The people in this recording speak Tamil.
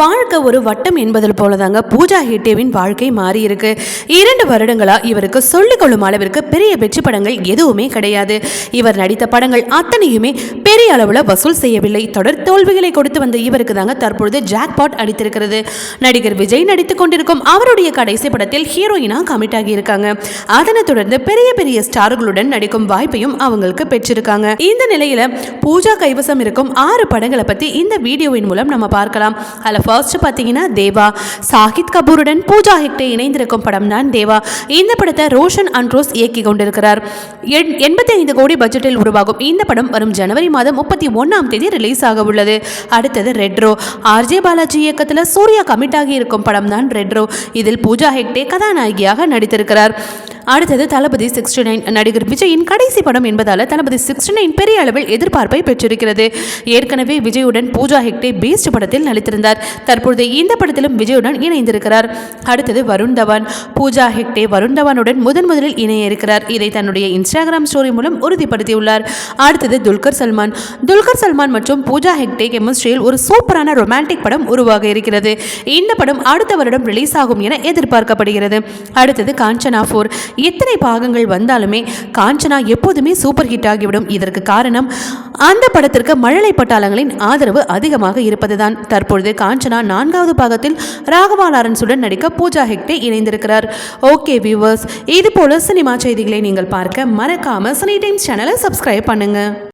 வாழ்க்கை ஒரு வட்டம் என்பதில் போலதாங்க பூஜா ஹெட்டேவின் வாழ்க்கை மாறி இருக்கு இரண்டு வருடங்களா இவருக்கு சொல்லிக்கொள்ளும் அளவிற்கு பெரிய வெற்றி படங்கள் எதுவுமே கிடையாது. இவர் நடித்த படங்கள் அத்தனையுமே பெரிய அளவில் வசூல் செய்யவில்லை. தொடர் தோல்விகளை கொடுத்து வந்த இவருக்கு தாங்க தற்பொழுது ஜாக்பாட் அடித்திருக்கிறது. நடிகர் விஜய் நடித்துக் கொண்டிருக்கும் அவருடைய கடைசி படத்தில் ஹீரோயினா கமிட் ஆகியிருக்காங்க. அதனைத் தொடர்ந்து பெரிய பெரிய ஸ்டார்களுடன் நடிக்கும் வாய்ப்பையும் அவங்களுக்கு பெற்றிருக்காங்க. இந்த நிலையில பூஜா கைவசம் இருக்கும் ஆறு படங்களை பத்தி இந்த வீடியோவின் மூலம் நம்ம பார்க்கலாம். அதில் ஃபர்ஸ்ட் பார்த்தீங்கன்னா தேவா சாகித் கபூருடன் பூஜா ஹெக்டே இணைந்திருக்கும் படம் தான் தேவா. இந்த படத்தை ரோஷன் அன்ட்ரோஸ் இயக்கி கொண்டிருக்கிறார். எண்பத்தி ஐந்து கோடி பட்ஜெட்டில் உருவாகும் இந்த படம் வரும் ஜனவரி மாதம் முப்பத்தி ஒன்றாம் தேதி ரிலீஸ் ஆக உள்ளது. அடுத்தது ரெட்ரோ. ஆர்ஜே பாலாஜி இயக்கத்தில் சூர்யா கமிட் ஆகி இருக்கும் படம் தான் ரெட்ரோ. இதில் பூஜா ஹெக்டே கதாநாயகியாக நடித்திருக்கிறார். அடுத்தது தளபதி சிக்ஸ்டி நைன் நடிகர் விஜயின் கடைசி படம் என்பதால் தளபதி சிக்ஸ்டி நைன் பெரிய அளவில் எதிர்பார்ப்பை பெற்றிருக்கிறது. ஏற்கனவே விஜயுடன் பூஜா ஹெக்டே பேஸ்ட் படத்தில் நடித்திருந்தார். தற்பொழுது இந்த படத்திலும் விஜயுடன் இணைந்திருக்கிறார். அடுத்தது வருண் தவான். பூஜா ஹெக்டே வருண் தவானுடன் முதன் முதலில் இணைய இருக்கிறார் இதை தன்னுடைய இன்ஸ்டாகிராம் ஸ்டோரி மூலம் உறுதிப்படுத்தியுள்ளார். அடுத்தது துல்கர் சல்மான். துல்கர் சல்மான் மற்றும் பூஜா ஹெக்டே கெமிஸ்ட்ரியில் ஒரு சூப்பரான ரொமான்டிக் படம் உருவாக இருக்கிறது. இந்த படம் அடுத்த வருடம் ரிலீஸ் ஆகும் என எதிர்பார்க்கப்படுகிறது. அடுத்தது காஞ்சனா ஃபோர் எத்தனை பாகங்கள் வந்தாலுமே காஞ்சனா எப்போதுமே சூப்பர் ஹிட் ஆகிவிடும். இதற்கு காரணம் அந்த படத்திற்கு மழலை பட்டாளங்களின் ஆதரவு அதிகமாக இருப்பதுதான். தற்பொழுது காஞ்சனா நான்காவது பாகத்தில் ராகவா லாரன்ஸுடன் நடிக்க பூஜா ஹெக்டே இணைந்திருக்கிறார். ஓகே வியூவர்ஸ் இது போல சினிமா செய்திகளை நீங்கள் பார்க்க மறக்காம சினி டைம்ஸ் சேனலை சப்ஸ்கிரைப் பண்ணுங்கள்